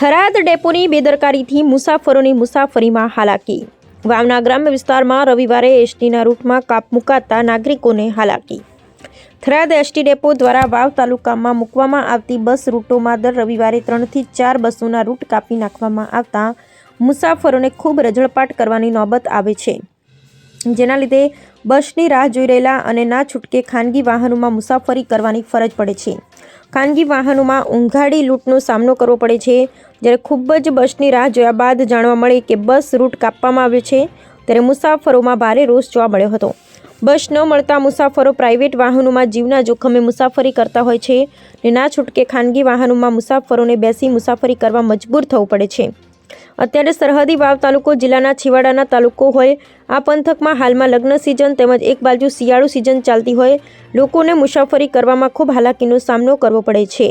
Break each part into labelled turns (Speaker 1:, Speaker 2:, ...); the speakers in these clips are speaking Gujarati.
Speaker 1: થરાદ ડેપોની બેદરકારીથી મુસાફરોની મુસાફરીમાં હાલાકી. વાવના ગ્રામ્ય વિસ્તારમાં રવિવારે એસટીના રૂટમાં કાપ મુકાતા નાગરિકોને હાલાકી. થરાદ એસટી ડેપો દ્વારા વાવ તાલુકામાં મૂકવામાં આવતી બસ રૂટોમાં દર રવિવારે ત્રણથી ચાર બસોના રૂટ કાપી નાખવામાં આવતા મુસાફરોને ખૂબ રજળપાટ કરવાની નોબત આવે છે. જેના લીધે બસની રાહ જોઈ રહેલા અને ના છૂટકે ખાનગી વાહનોમાં મુસાફરી કરવાની ફરજ પડે છે. ખાનગી વાહનોમાં ઊંઘાડી લૂંટનો સામનો કરવો પડે છે. જ્યારે ખૂબ જ બસની રાહ જોયા બાદ જાણવા મળે કે બસ રૂટ કાપવામાં આવ્યો છે, ત્યારે મુસાફરોમાં ભારે રોષ જોવા મળ્યો હતો. બસ ન મળતા મુસાફરો પ્રાઇવેટ વાહનોમાં જીવના જોખમે મુસાફરી કરતા હોય છે ને ના છૂટકે ખાનગી વાહનોમાં મુસાફરોને બેસી મુસાફરી કરવા મજબૂર થવું પડે છે. અત્યારે સરહદી વાવ તાલુકો જિલ્લાના છેવાડાના તાલુકો હોય. આ પંથકમાં હાલમાં લગ્ન સિઝન તેમજ એક બાજુ શિયાળુ સિઝન ચાલતી હોય. લોકોને મુસાફરી કરવામાં ખૂબ હાલાકીનો સામનો કરવો પડે છે.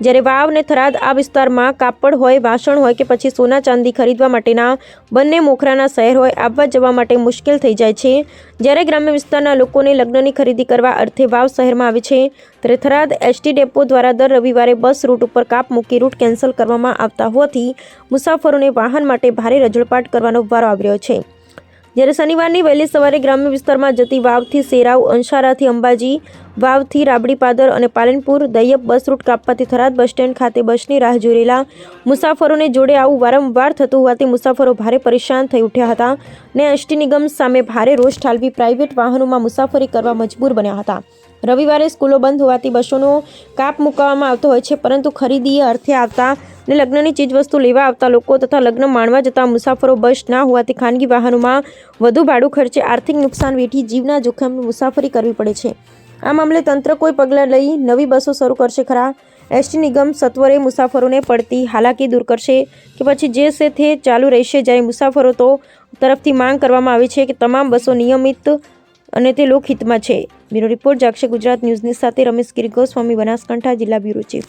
Speaker 1: જ્યારે વાવ અને થરાદ આ વિસ્તારમાં કાપડ હોય, વાસણ હોય કે પછી સોના ચાંદી ખરીદવા માટેના બંને મોખરાના શહેર હોય, આવવા જવા માટે મુશ્કેલ થઈ જાય છે. જ્યારે ગ્રામ્ય વિસ્તારના લોકોને લગ્નની ખરીદી કરવા અર્થે વાવ શહેરમાં આવે છે, ત્યારે થરાદ એસટી ડેપો દ્વારા દર રવિવારે બસ રૂટ ઉપર કાપ મૂકી રૂટ કેન્સલ કરવામાં આવતા હોવાથી મુસાફરોને વાહન માટે ભારે રજળપાટ કરવાનો વારો આવી રહ્યો છે. જ્યારે શનિવારની વહેલી સવારે ગ્રામ્ય વિસ્તારમાં જતી વાવથી સેરાવ, અંશારાથી અંબાજી, વાવથી રાબડી પાદર અને પાલનપુર દૈયપ બસ રૂટ કાપવાથી થરાદ બસ સ્ટેન્ડ ખાતે બસની રાહ જોઈ રહેલા મુસાફરોને જોડે આવું વારંવાર થતું હોવાથી મુસાફરો ભારે પરેશાન થઈ ઉઠ્યા હતા ને એસટી નિગમ સામે ભારે રોષ ઠાલવી પ્રાઇવેટ વાહનોમાં મુસાફરી કરવા મજબૂર બન્યા હતા. રવિવારે સ્કૂલો બંધ હોવાથી બસોનો કાપ મૂકવામાં આવતો હોય છે, પરંતુ ખરીદીએ અર્થે આવતા ને લગ્નની ચીજવસ્તુ લેવા આવતા લોકો તથા લગ્ન માણવા જતા મુસાફરો બસ ના હોવાથી ખાનગી વાહનોમાં વધુ ભાડું ખર્ચે આર્થિક નુકસાન વેઠી જીવના જોખમની મુસાફરી કરવી પડે છે. આ મામલે તંત્ર કોઈ પગલાં લઈ નવી બસો શરૂ કરશે ખરા. એસટી નિગમ સત્વરે મુસાફરોને પડતી હાલાકી દૂર કરશે કે પછી જે છે તે ચાલુ રહેશે જ્યારે મુસાફરો તો તરફથી માંગ કરવામાં આવી છે કે તમામ બસો નિયમિત અને તે લોકહિતમાં છે. બ્યુરો રિપોર્ટ જાગશે ગુજરાત ન્યૂઝની સાથે રમેશ ગિરી ગોસ્વામી બનાસકાંઠા જિલ્લા બ્યુરો ચીફ.